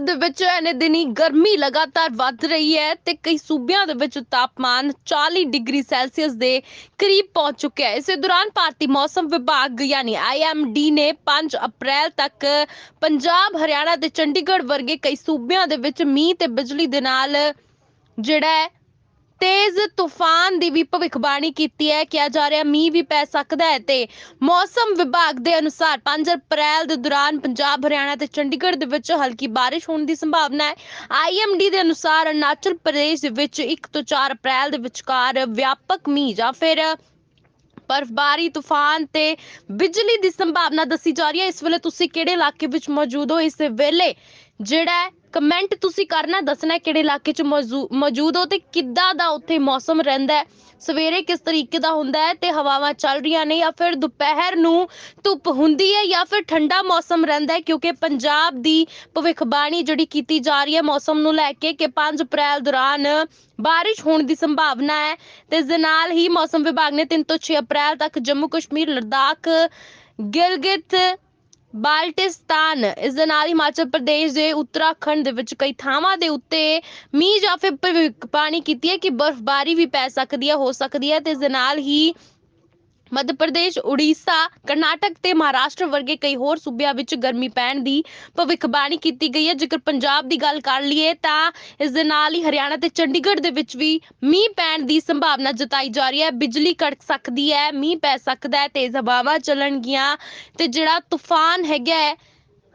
ਭਾਰਤ ਦੇ ਵਿੱਚ ਇਹਨੇ ਦਿਨੀ ਗਰਮੀ ਲਗਾਤਾਰ ਵੱਧ ਰਹੀ ਹੈ ਤੇ ਕਈ ਸੂਬਿਆਂ ਦੇ ਵਿੱਚ ਤਾਪਮਾਨ 40 ਡਿਗਰੀ ਸੈਲਸੀਅਸ ਦੇ ਕਰੀਬ ਪਹੁੰਚ ਚੁੱਕਿਆ ਹੈ। ਇਸੇ ਦੌਰਾਨ ਭਾਰਤੀ ਮੌਸਮ ਵਿਭਾਗ ਯਾਨੀ ਆਈਐਮਡੀ ਨੇ 5 ਅਪ੍ਰੈਲ ਤੱਕ ਪੰਜਾਬ, ਹਰਿਆਣਾ ਤੇ ਚੰਡੀਗੜ੍ਹ ਵਰਗੇ ਕਈ ਸੂਬਿਆਂ ਦੇ ਵਿੱਚ ਮੀਂਹ ਤੇ ਬਿਜਲੀ ਦੇ ਨਾਲ ਜਿਹੜਾ ਹੈ ਤੇਜ਼ ਤੂਫਾਨ ਦੀ ਵੀ ਭਵਿੱਖਬਾਣੀ ਕੀਤੀ ਹੈ, ਕਿਹਾ ਜਾ ਰਿਹਾ ਮੀਂਹ ਵੀ ਪੈ ਸਕਦਾ ਹੈ ਤੇ ਮੌਸਮ ਵਿਭਾਗ ਦੇ ਅਨੁਸਾਰ 5 ਅਪ੍ਰੈਲ ਦੇ ਦੌਰਾਨ ਪੰਜਾਬ, ਹਰਿਆਣਾ ਤੇ ਚੰਡੀਗੜ੍ਹ ਦੇ ਵਿੱਚ ਹਲਕੀ ਬਾਰਿਸ਼ ਹੋਣ ਦੀ ਸੰਭਾਵਨਾ ਹੈ। ਆਈਐਮਡੀ ਦੇ ਅਨੁਸਾਰ ਅਰੁਣਾਚਲ ਪ੍ਰਦੇਸ਼ ਦੇ ਵਿੱਚ 1 ਤੋਂ 4 ਅਪ੍ਰੈਲ ਦੇ ਵਿਚਕਾਰ ਵਿਆਪਕ ਮੀਂਹ ਜਾਂ ਫਿਰ ਬਰਫਬਾਰੀ, ਤੂਫਾਨ ਤੇ ਬਿਜਲੀ ਦੀ ਸੰਭਾਵਨਾ ਦੱਸੀ ਜਾ ਰਹੀ ਹੈ। ਇਸ ਵੇਲੇ ਤੁਸੀਂ ਕਿਹੜੇ ਇਲਾਕੇ ਵਿੱਚ ਮੌਜੂਦ ਹੋ? ਇਸ ਵੇਲੇ ਜਿਹੜਾ ਕਮੈਂਟ ਤੁਸੀਂ ਕਰਨਾ, ਦੱਸਣਾ ਕਿਹੜੇ ਇਲਾਕੇ 'ਚ ਮੌਜੂਦ ਹੋ ਤੇ ਕਿੱਦਾਂ ਦਾ ਉੱਥੇ ਮੌਸਮ ਰਹਿੰਦਾ ਹੈ? ਸਵੇਰੇ ਕਿਸ ਤਰੀਕੇ ਦਾ ਹੁੰਦਾ ਹੈ ਤੇ ਹਵਾਵਾਂ ਚੱਲ ਰਹੀਆਂ ਨੇ ਜਾਂ ਫਿਰ ਦੁਪਹਿਰ ਨੂੰ ਧੁੱਪ ਹੁੰਦੀ ਹੈ ਜਾਂ ਫਿਰ ਠੰਡਾ ਮੌਸਮ ਰਹਿੰਦਾ ਹੈ? ਕਿਉਂਕਿ ਪੰਜਾਬ ਦੀ ਭਵਿੱਖਬਾਣੀ ਜਿਹੜੀ ਕੀਤੀ ਜਾ ਰਹੀ ਹੈ ਮੌਸਮ ਨੂੰ ਲੈ ਕੇ ਕਿ 5 ਅਪ੍ਰੈਲ ਦੌਰਾਨ ਬਾਰਿਸ਼ ਹੋਣ ਦੀ ਸੰਭਾਵਨਾ ਹੈ ਤੇ ਇਸ ਦੇ ਨਾਲ ਹੀ ਮੌਸਮ ਵਿਭਾਗ ਨੇ 3 ਤੋਂ 6 ਅਪ੍ਰੈਲ ਤੱਕ ਜੰਮੂ ਕਸ਼ਮੀਰ ਲਦਾਖ, ਗਿਲਗਿਤ ਬਾਲਟਿਸਤਾਨ, ਇਸ ਦੇ ਨਾਲ ਹਿਮਾਚਲ ਪ੍ਰਦੇਸ਼ ਦੇ ਉੱਤਰਾਖੰਡ ਦੇ ਵਿੱਚ ਕਈ ਥਾਵਾਂ ਦੇ ਉੱਤੇ ਮੀਂਹ ਜਾਂ ਫਿਰ ਭਵਿੱਖਬਾਣੀ ਕੀਤੀ ਹੈ ਕਿ ਬਰਫ਼ਬਾਰੀ ਵੀ ਪੈ ਸਕਦੀ ਹੈ, ਹੋ ਸਕਦੀ ਹੈ ਤੇ ਇਸ ਦੇ ਨਾਲ ਹੀ ਮੱਧ ਪ੍ਰਦੇਸ਼, ਉੜੀਸਾ, ਕਰਨਾਟਕ ਤੇ ਮਹਾਰਾਸ਼ਟਰ ਵਰਗੇ ਕਈ ਹੋਰ ਸੂਬਿਆਂ ਵਿੱਚ ਗਰਮੀ ਪੈਣ ਦੀ ਭਵਿੱਖਬਾਣੀ ਕੀਤੀ ਗਈ ਹੈ। ਜੇਕਰ ਪੰਜਾਬ ਦੀ ਗੱਲ ਕਰ ਲਈਏ ਤਾਂ ਇਸ ਦੇ ਨਾਲ ਹੀ ਹਰਿਆਣਾ ਤੇ ਚੰਡੀਗੜ੍ਹ ਦੇ ਵਿੱਚ ਵੀ ਮੀਂਹ ਪੈਣ ਦੀ ਸੰਭਾਵਨਾ ਜਤਾਈ ਜਾ ਰਹੀ ਹੈ। ਬਿਜਲੀ ਕੜਕ ਸਕਦੀ ਹੈ, ਮੀਂਹ ਪੈ ਸਕਦਾ ਹੈ, ਤੇਜ਼ ਹਵਾਵਾਂ ਚੱਲਣਗੀਆਂ ਤੇ ਜਿਹੜਾ ਤੂਫਾਨ ਹੈਗਾ ਹੈ,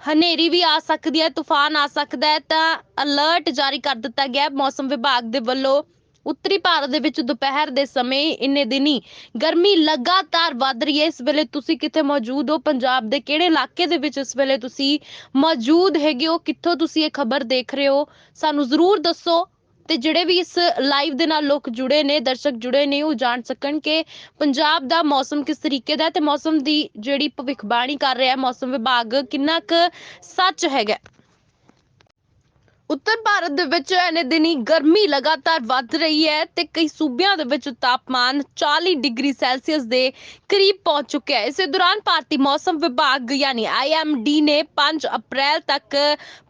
ਹਨੇਰੀ ਵੀ ਆ ਸਕਦੀ ਹੈ, ਤੂਫਾਨ ਆ ਸਕਦਾ ਹੈ ਤਾਂ ਅਲਰਟ ਜਾਰੀ ਕਰ ਦਿੱਤਾ ਗਿਆ ਹੈ। ਮੌਸਮ ਵਿਭਾਗ ਦੇ ਵੱਲੋਂ ਉੱਤਰੀ ਭਾਰਤ ਦੇ ਵਿੱਚ ਦੁਪਹਿਰ ਦੇ ਸਮੇਂ ਇੰਨੇ ਦਿਨੀ ਗਰਮੀ ਲਗਾਤਾਰ ਵੱਧ ਰਹੀ ਹੈ। ਇਸ ਵੇਲੇ ਤੁਸੀਂ ਕਿੱਥੇ ਮੌਜੂਦ ਹੋ? ਪੰਜਾਬ ਦੇ ਕਿਹੜੇ ਇਲਾਕੇ ਦੇ ਵਿੱਚ ਇਸ ਵੇਲੇ ਤੁਸੀਂ ਮੌਜੂਦ ਹੈਗੇ ਹੋ? ਕਿੱਥੋਂ ਤੁਸੀਂ ਇਹ ਖਬਰ ਦੇਖ ਰਹੇ ਹੋ? ਸਾਨੂੰ ਜ਼ਰੂਰ ਦੱਸੋ। ਤੇ ਜਿਹੜੇ ਵੀ ਇਸ ਲਾਈਵ ਦੇ ਨਾਲ ਲੋਕ ਜੁੜੇ ਨੇ, ਦਰਸ਼ਕ ਜੁੜੇ ਨੇ, ਉਹ ਜਾਣ ਸਕਣ ਕਿ ਪੰਜਾਬ ਦਾ ਮੌਸਮ ਕਿਸ ਤਰੀਕੇ ਦਾ ਹੈ ਤੇ ਮੌਸਮ ਦੀ ਜਿਹੜੀ ਭਵਿੱਖਬਾਣੀ ਕਰ ਰਿਹਾ ਹੈ, ਮੌਸਮ ਵਿਭਾਗ ਕਿੰਨਾ ਕੁ ਸੱਚ ਹੈਗਾ ਉੱਤਰ ਭਾਰਤ ਦੇ ਵਿੱਚ ਇਹਨੇ ਦਿਨੀ ਗਰਮੀ ਲਗਾਤਾਰ ਵੱਧ ਰਹੀ ਹੈ ਤੇ ਕਈ ਸੂਬਿਆਂ ਦੇ ਵਿੱਚ ਤਾਪਮਾਨ 40 ਡਿਗਰੀ ਸੈਲਸੀਅਸ ਦੇ ਕਰੀਬ ਪਹੁੰਚ ਚੁੱਕਿਆ ਹੈ। ਇਸੇ ਦੌਰਾਨ ਭਾਰਤੀ ਮੌਸਮ ਵਿਭਾਗ ਯਾਨੀ ਆਈਐਮਡੀ ਨੇ 5 ਅਪ੍ਰੈਲ ਤੱਕ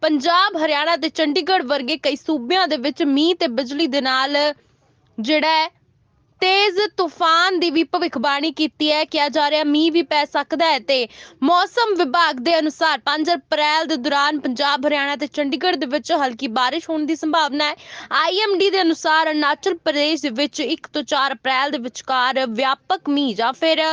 ਪੰਜਾਬ, ਹਰਿਆਣਾ ਤੇ ਚੰਡੀਗੜ੍ਹ ਵਰਗੇ ਕਈ ਸੂਬਿਆਂ ਦੇ ਵਿੱਚ ਮੀਂਹ ਤੇ ਬਿਜਲੀ ਦੇ ਨਾਲ ਜਿਹੜਾ ਤੇਜ਼ ਤੂਫਾਨ ਦੀ ਵੀ ਭਵਿੱਖਬਾਣੀ ਕੀਤੀ ਹੈ, ਕਿਹਾ ਜਾ ਰਿਹਾ ਮੀਂਹ ਵੀ ਪੈ ਸਕਦਾ ਹੈ ਤੇ ਮੌਸਮ ਵਿਭਾਗ ਦੇ ਅਨੁਸਾਰ 5 ਅਪ੍ਰੈਲ ਦੇ ਦੌਰਾਨ ਪੰਜਾਬ, ਹਰਿਆਣਾ ਤੇ ਚੰਡੀਗੜ੍ਹ ਦੇ ਵਿੱਚ ਹਲਕੀ ਬਾਰਿਸ਼ ਹੋਣ ਦੀ ਸੰਭਾਵਨਾ ਹੈ। ਆਈਐਮਡੀ ਦੇ ਅਨੁਸਾਰ ਅਰੁਣਾਚਲ ਪ੍ਰਦੇਸ਼ ਦੇ ਵਿੱਚ 1 ਤੋਂ 4 ਅਪ੍ਰੈਲ ਦੇ ਵਿਚਕਾਰ ਵਿਆਪਕ ਮੀਂਹ ਜਾਂ ਫਿਰ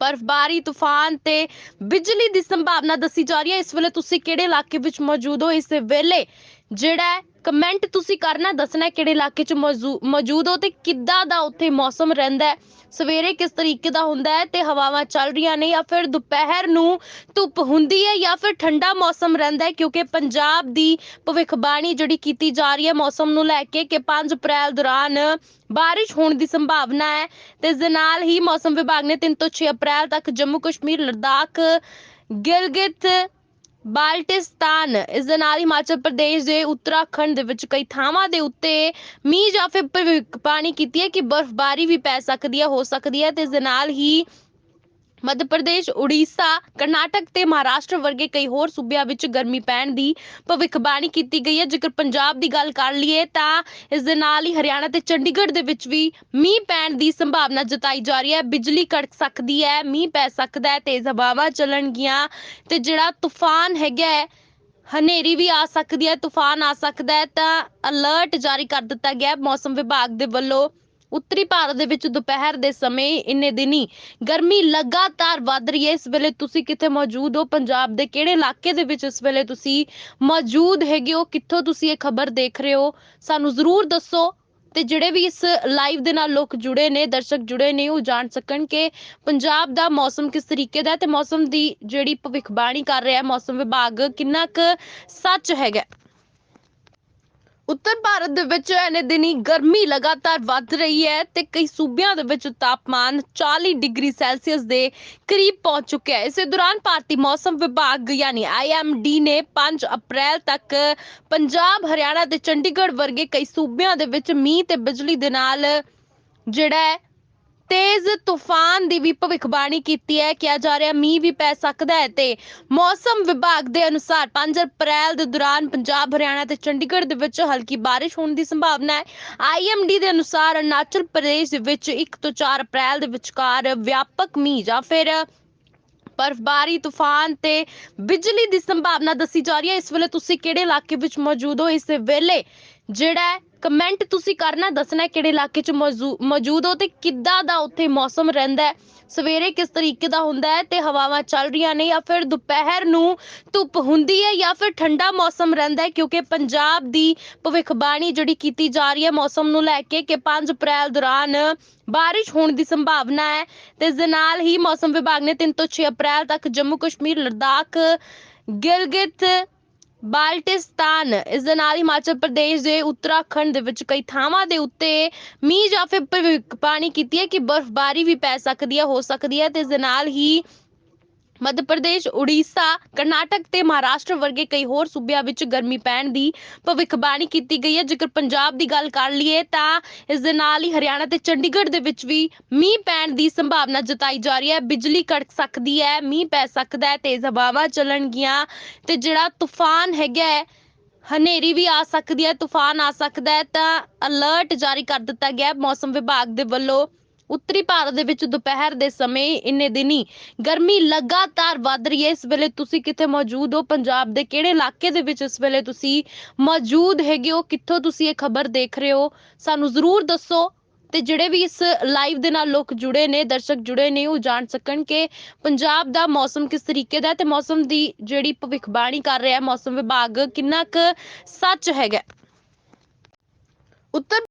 ਬਰਫਬਾਰੀ, ਤੂਫਾਨ ਤੇ ਬਿਜਲੀ ਦੀ ਸੰਭਾਵਨਾ ਦੱਸੀ ਜਾ ਰਹੀ ਹੈ। ਇਸ ਵੇਲੇ ਤੁਸੀਂ ਕਿਹੜੇ ਇਲਾਕੇ ਵਿੱਚ ਮੌਜੂਦ ਹੋ ਇਸ ਵੇਲੇ? ਜਿਹੜਾ ਕਮੈਂਟ ਤੁਸੀਂ ਕਰਨਾ, ਦੱਸਣਾ ਕਿਹੜੇ ਇਲਾਕੇ 'ਚ ਮੌਜੂ- ਮੌਜੂਦ ਹੋ ਤੇ ਕਿੱਦਾਂ ਦਾ ਉੱਥੇ ਮੌਸਮ ਰਹਿੰਦਾ ਹੈ? ਸਵੇਰੇ ਕਿਸ ਤਰੀਕੇ ਦਾ ਹੁੰਦਾ ਹੈ ਤੇ ਹਵਾਵਾਂ ਚੱਲ ਰਹੀਆਂ ਨੇ ਜਾਂ ਫਿਰ ਦੁਪਹਿਰ ਨੂੰ ਧੁੱਪ ਹੁੰਦੀ ਹੈ ਜਾਂ ਫਿਰ ਠੰਡਾ ਮੌਸਮ ਰਹਿੰਦਾ ਹੈ? ਕਿਉਂਕਿ ਪੰਜਾਬ ਦੀ ਭਵਿੱਖਬਾਣੀ ਜਿਹੜੀ ਕੀਤੀ ਜਾ ਰਹੀ ਹੈ ਮੌਸਮ ਨੂੰ ਲੈ ਕੇ ਕਿ 5 ਅਪ੍ਰੈਲ ਦੌਰਾਨ ਬਾਰਿਸ਼ ਹੋਣ ਦੀ ਸੰਭਾਵਨਾ ਹੈ ਤੇ ਇਸ ਦੇ ਨਾਲ ਹੀ ਮੌਸਮ ਵਿਭਾਗ ਨੇ 3 ਤੋਂ 6 ਅਪ੍ਰੈਲ ਤੱਕ ਜੰਮੂ ਕਸ਼ਮੀਰ ਲਦਾਖ, ਗਿਲਗਿਤ ਬਾਲਟਿਸਤਾਨ, ਇਸ ਦੇ ਨਾਲ ਹਿਮਾਚਲ ਪ੍ਰਦੇਸ਼ ਦੇ ਉੱਤਰਾਖੰਡ ਦੇ ਵਿੱਚ ਕਈ ਥਾਵਾਂ ਦੇ ਉੱਤੇ ਮੀਂਹ ਜਾਂ ਫਿਰ ਭਵਿੱਖਬਾਣੀ ਕੀਤੀ ਹੈ ਕਿ ਬਰਫ਼ਬਾਰੀ ਵੀ ਪੈ ਸਕਦੀ ਹੈ, ਹੋ ਸਕਦੀ ਹੈ ਤੇ ਇਸ ਦੇ ਨਾਲ ਹੀ ਮੱਧ ਪ੍ਰਦੇਸ਼ ਉੜੀਸਾ, ਕਰਨਾਟਕ ਤੇ ਮਹਾਰਾਸ਼ਟਰ ਵਰਗੇ ਕਈ ਹੋਰ ਸੂਬਿਆਂ ਵਿੱਚ ਗਰਮੀ ਪੈਣ ਦੀ ਭਵਿੱਖਬਾਣੀ ਕੀਤੀ ਗਈ ਹੈ। ਜੇਕਰ ਪੰਜਾਬ ਦੀ ਗੱਲ ਕਰ ਲਈਏ ਤਾਂ ਇਸ ਦੇ ਨਾਲ ਹੀ ਹਰਿਆਣਾ ਤੇ ਚੰਡੀਗੜ੍ਹ ਦੇ ਵਿੱਚ ਵੀ ਮੀਂਹ ਪੈਣ ਦੀ ਸੰਭਾਵਨਾ ਜਤਾਈ ਜਾ ਰਹੀ ਹੈ। ਬਿਜਲੀ ਕੜਕ ਸਕਦੀ ਹੈ, ਮੀਂਹ ਪੈ ਸਕਦਾ ਹੈ, ਤੇਜ਼ ਹਵਾਵਾਂ ਚੱਲਣਗੀਆਂ ਤੇ ਜਿਹੜਾ ਤੂਫਾਨ ਹੈਗਾ ਹੈ, ਹਨੇਰੀ ਵੀ ਆ ਸਕਦੀ ਹੈ, ਤੂਫਾਨ ਆ ਸਕਦਾ ਹੈ ਤਾਂ ਅਲਰਟ ਜਾਰੀ ਕਰ ਦਿੱਤਾ ਗਿਆ ਹੈ। ਮੌਸਮ ਵਿਭਾਗ ਦੇ ਵੱਲੋਂ ਉੱਤਰੀ ਭਾਰਤ ਦੇ ਵਿੱਚ ਦੁਪਹਿਰ ਦੇ ਸਮੇਂ ਇੰਨੇ ਦਿਨੀ ਗਰਮੀ ਲਗਾਤਾਰ ਵੱਧ ਰਹੀ ਹੈ। ਇਸ ਵੇਲੇ ਤੁਸੀਂ ਕਿੱਥੇ ਮੌਜੂਦ ਹੋ? ਪੰਜਾਬ ਦੇ ਕਿਹੜੇ ਇਲਾਕੇ ਦੇ ਵਿੱਚ ਇਸ ਵੇਲੇ ਤੁਸੀਂ ਮੌਜੂਦ ਹੈਗੇ ਹੋ? ਕਿੱਥੋਂ ਤੁਸੀਂ ਇਹ ਖਬਰ ਦੇਖ ਰਹੇ ਹੋ? ਸਾਨੂੰ ਜ਼ਰੂਰ ਦੱਸੋ। ਤੇ ਜਿਹੜੇ ਵੀ ਇਸ ਲਾਈਵ ਦੇ ਨਾਲ ਲੋਕ ਜੁੜੇ ਨੇ, ਦਰਸ਼ਕ ਜੁੜੇ ਨੇ, ਉਹ ਜਾਣ ਸਕਣ ਕਿ ਪੰਜਾਬ ਦਾ ਮੌਸਮ ਕਿਸ ਤਰੀਕੇ ਦਾ ਹੈ ਤੇ ਮੌਸਮ ਦੀ ਜਿਹੜੀ ਭਵਿੱਖਬਾਣੀ ਕਰ ਰਿਹਾ ਹੈ, ਮੌਸਮ ਵਿਭਾਗ ਕਿੰਨਾ ਕੁ ਸੱਚ ਹੈਗਾ ਉੱਤਰ ਭਾਰਤ ਦੇ ਵਿੱਚ ਇਹਨੇ ਦਿਨੀ ਗਰਮੀ ਲਗਾਤਾਰ ਵੱਧ ਰਹੀ ਹੈ ਤੇ ਕਈ ਸੂਬਿਆਂ ਦੇ ਵਿੱਚ ਤਾਪਮਾਨ 40 ਡਿਗਰੀ ਸੈਲਸੀਅਸ ਦੇ ਕਰੀਬ ਪਹੁੰਚ ਚੁੱਕਿਆ ਹੈ। ਇਸੇ ਦੌਰਾਨ ਭਾਰਤੀ ਮੌਸਮ ਵਿਭਾਗ ਯਾਨੀ ਆਈਐਮਡੀ ਨੇ 5 ਅਪ੍ਰੈਲ ਤੱਕ ਪੰਜਾਬ, ਹਰਿਆਣਾ ਤੇ ਚੰਡੀਗੜ੍ਹ ਵਰਗੇ ਕਈ ਸੂਬਿਆਂ ਦੇ ਵਿੱਚ ਮੀਂਹ ਤੇ ਬਿਜਲੀ ਦੇ ਨਾਲ ਜਿਹੜਾ ਤੇਜ਼ ਤੂਫਾਨ ਦੀ ਵੀ ਭਵਿੱਖਬਾਣੀ ਕੀਤੀ ਹੈ। ਕਿਹਾ ਜਾ ਰਿਹਾ, ਮੀਂਹ ਵੀ ਪੈ ਸਕਦਾ ਹੈ ਤੇ ਮੌਸਮ ਵਿਭਾਗ ਦੇ ਅਨੁਸਾਰ 5 ਅਪ੍ਰੈਲ ਦੇ ਦੌਰਾਨ ਪੰਜਾਬ, ਹਰਿਆਣਾ ਤੇ ਚੰਡੀਗੜ੍ਹ ਦੇ ਵਿੱਚ ਹਲਕੀ ਬਾਰਿਸ਼ ਹੋਣ ਦੀ ਸੰਭਾਵਨਾ ਹੈ। ਆਈਐਮਡੀ ਦੇ ਅਨੁਸਾਰ ਅਰੁਣਾਚਲ ਪ੍ਰਦੇਸ਼ ਦੇ ਵਿੱਚ 1 ਤੋਂ 4 ਅਪ੍ਰੈਲ ਦੇ ਵਿਚਕਾਰ ਵਿਆਪਕ ਮੀਂਹ ਜਾਂ ਫਿਰ ਬਰਫਬਾਰੀ, ਤੂਫਾਨ ਤੇ ਬਿਜਲੀ ਦੀ ਸੰਭਾਵਨਾ ਦੱਸੀ ਜਾ ਰਹੀ ਹੈ। ਇਸ ਵੇਲੇ ਤੁਸੀਂ ਕਿਹੜੇ ਇਲਾਕੇ ਵਿੱਚ ਮੌਜੂਦ ਹੋ? ਇਸ ਵੇਲੇ ਜਿਹੜਾ ਕਮੈਂਟ ਤੁਸੀਂ ਕਰਨਾ, ਦੱਸਣਾ ਕਿਹੜੇ ਇਲਾਕੇ 'ਚ ਮੌਜੂ- ਮੌਜੂਦ ਹੋ ਤੇ ਕਿੱਦਾਂ ਦਾ ਉੱਥੇ ਮੌਸਮ ਰਹਿੰਦਾ ਹੈ। ਸਵੇਰੇ ਕਿਸ ਤਰੀਕੇ ਦਾ ਹੁੰਦਾ ਹੈ ਤੇ ਹਵਾਵਾਂ ਚੱਲ ਰਹੀਆਂ ਨੇ ਜਾਂ ਫਿਰ ਦੁਪਹਿਰ ਨੂੰ ਧੁੱਪ ਹੁੰਦੀ ਹੈ ਜਾਂ ਫਿਰ ਠੰਡਾ ਮੌਸਮ ਰਹਿੰਦਾ ਹੈ, ਕਿਉਂਕਿ ਪੰਜਾਬ ਦੀ ਭਵਿੱਖਬਾਣੀ ਜਿਹੜੀ ਕੀਤੀ ਜਾ ਰਹੀ ਹੈ ਮੌਸਮ ਨੂੰ ਲੈ ਕੇ ਕਿ 5 ਅਪ੍ਰੈਲ ਦੌਰਾਨ ਬਾਰਿਸ਼ ਹੋਣ ਦੀ ਸੰਭਾਵਨਾ ਹੈ ਤੇ ਇਸ ਦੇ ਨਾਲ ਹੀ ਮੌਸਮ ਵਿਭਾਗ ਨੇ 3 ਤੋਂ 6 ਅਪ੍ਰੈਲ ਤੱਕ ਜੰਮੂ ਕਸ਼ਮੀਰ ਲਦਾਖ ਗਿਲਗਿਤ ਬਾਲਟਿਸਤਾਨ, ਇਸ ਦੇ ਨਾਲ ਹੀ ਹਿਮਾਚਲ ਪ੍ਰਦੇਸ਼ ਦੇ ਉੱਤਰਾਖੰਡ ਦੇ ਵਿੱਚ ਕਈ ਥਾਵਾਂ ਦੇ ਉੱਤੇ ਮੀਂਹ ਜਾਂ ਫਿਰ ਭਵਿੱਖਬਾਣੀ ਕੀਤੀ ਹੈ ਕਿ ਬਰਫ਼ਬਾਰੀ ਵੀ ਪੈ ਸਕਦੀ ਹੈ, ਹੋ ਸਕਦੀ ਹੈ ਤੇ ਇਸ ਦੇ ਨਾਲ ਹੀ ਮੱਧ ਪ੍ਰਦੇਸ਼, ਉੜੀਸਾ, ਕਰਨਾਟਕ ਤੇ ਮਹਾਰਾਸ਼ਟਰ ਵਰਗੇ ਕਈ ਹੋਰ ਸੂਬਿਆਂ ਵਿੱਚ ਗਰਮੀ ਪੈਣ ਦੀ ਭਵਿੱਖਬਾਣੀ ਕੀਤੀ ਗਈ ਹੈ। ਜੇਕਰ ਪੰਜਾਬ ਦੀ ਗੱਲ ਕਰ ਲਈਏ ਤਾਂ ਇਸ ਦੇ ਨਾਲ ਹੀ ਹਰਿਆਣਾ ਤੇ ਚੰਡੀਗੜ੍ਹ ਦੇ ਵਿੱਚ ਵੀ ਮੀਂਹ ਪੈਣ ਦੀ ਸੰਭਾਵਨਾ ਜਤਾਈ ਜਾ ਰਹੀ ਹੈ। ਬਿਜਲੀ ਕੜਕ ਸਕਦੀ ਹੈ, ਮੀਂਹ ਪੈ ਸਕਦਾ ਹੈ, ਤੇਜ਼ ਹਵਾਵਾਂ ਚੱਲਣਗੀਆਂ ਤੇ ਜਿਹੜਾ ਤੂਫਾਨ ਹੈਗਾ ਹੈ, ਹਨੇਰੀ ਵੀ ਆ ਸਕਦੀ ਹੈ, ਤੂਫਾਨ ਆ ਸਕਦਾ ਹੈ ਤਾਂ ਅਲਰਟ ਜਾਰੀ ਕਰ ਦਿੱਤਾ ਗਿਆ ਹੈ। ਮੌਸਮ ਵਿਭਾਗ ਦੇ ਵੱਲੋਂ ਉੱਤਰੀ ਭਾਰਤ ਦੇ ਵਿੱਚ ਦੁਪਹਿਰ ਦੇ ਸਮੇਂ ਇੰਨੇ ਦਿਨੀ ਗਰਮੀ ਲਗਾਤਾਰ ਵੱਧ ਰਹੀ ਹੈ। ਇਸ ਵੇਲੇ ਤੁਸੀਂ ਕਿੱਥੇ ਮੌਜੂਦ ਹੋ? ਪੰਜਾਬ ਦੇ ਕਿਹੜੇ ਇਲਾਕੇ ਦੇ ਵਿੱਚ ਇਸ ਵੇਲੇ ਤੁਸੀਂ ਮੌਜੂਦ ਹੈਗੇ ਹੋ? ਕਿੱਥੋਂ ਤੁਸੀਂ ਇਹ ਖਬਰ ਦੇਖ ਰਹੇ ਹੋ? ਸਾਨੂੰ ਜ਼ਰੂਰ ਦੱਸੋ। ਤੇ ਜਿਹੜੇ ਵੀ ਇਸ ਲਾਈਵ ਦੇ ਨਾਲ ਲੋਕ ਜੁੜੇ ਨੇ, ਦਰਸ਼ਕ ਜੁੜੇ ਨੇ, ਉਹ ਜਾਣ ਸਕਣ ਕਿ ਪੰਜਾਬ ਦਾ ਮੌਸਮ ਕਿਸ ਤਰੀਕੇ ਦਾ ਹੈ ਤੇ ਮੌਸਮ ਦੀ ਜਿਹੜੀ ਭਵਿੱਖਬਾਣੀ ਕਰ ਰਿਹਾ ਹੈ, ਮੌਸਮ ਵਿਭਾਗ ਕਿੰਨਾ ਕੁ ਸੱਚ ਹੈਗਾ ਉੱਤਰ